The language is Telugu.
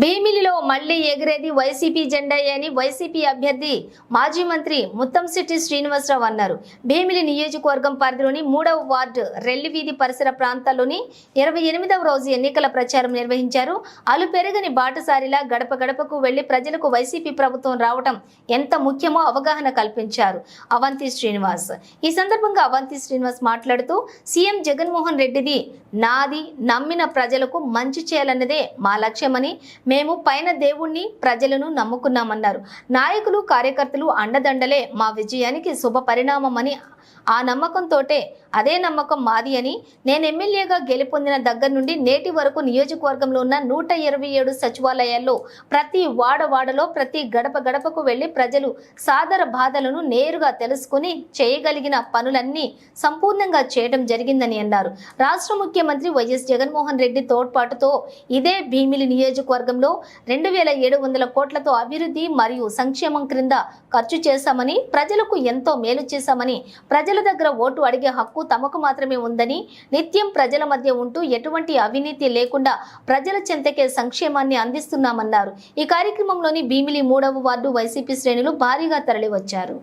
భీమిలిలో మళ్ళీ ఎగిరేది వైసీపీ జెండా అని వైసీపీ అభ్యర్థి మాజీ మంత్రి ముత్తంశెట్టి శ్రీనివాసరావు అన్నారు. భీమిలి నియోజకవర్గం పరిధిలోని మూడవ వార్డు రెల్లివీధి పరిసర ప్రాంతాల్లోని ఇరవై ఎనిమిదవ రోజు ఎన్నికల ప్రచారం నిర్వహించారు. అలు పెరగని బాటసారిలా గడప గడపకు వెళ్ళి ప్రజలకు వైసీపీ ప్రభుత్వం రావడం ఎంత ముఖ్యమో అవగాహన కల్పించారు అవంతి శ్రీనివాస్. ఈ సందర్భంగా అవంతి శ్రీనివాస్ మాట్లాడుతూ సీఎం జగన్మోహన్ రెడ్డిది నాది నమ్మిన ప్రజలకు మంచి చేయాలన్నదే మా లక్ష్యమని మేము పైన దేవుణ్ణి ప్రజలను నమ్ముకున్నామన్నారు. నాయకులు కార్యకర్తలు అండదండలే మా విజయానికి శుభ పరిణామమని ఆ నమ్మకంతోటే అదే నమ్మకం మాది అని నేను ఎమ్మెల్యేగా గెలుపొందిన దగ్గర నుండి నేటి వరకు నియోజకవర్గంలో ఉన్న నూట ఇరవై ఏడు సచివాలయాల్లో ప్రతి వాడవాడలో ప్రతి గడప గడపకు వెళ్ళి ప్రజలు సాదర బాధలను నేరుగా తెలుసుకుని చేయగలిగిన పనులన్నీ సంపూర్ణంగా చేయడం జరిగిందని అన్నారు. రాష్ట్ర ముఖ్యమంత్రి వైఎస్ జగన్మోహన్ రెడ్డి తోడ్పాటుతో ఇదే భీమిలి నియోజకవర్గం నియోజకవర్గంలో రెండు వేల ఏడు వందల కోట్లతో అభివృద్ధి మరియు సంక్షేమం క్రింద ఖర్చు చేశామని ప్రజలకు ఎంతో మేలు చేశామని ప్రజల దగ్గర ఓటు అడిగే హక్కు తమకు మాత్రమే ఉందని నిత్యం ప్రజల మధ్య ఉంటూ ఎటువంటి అవినీతి లేకుండా ప్రజల చెంతకే సంక్షేమాన్ని అందిస్తున్నామన్నారు. ఈ కార్యక్రమంలోని భీమిలి మూడవ వార్డు వైసీపీ శ్రేణులు భారీగా తరలివచ్చారు.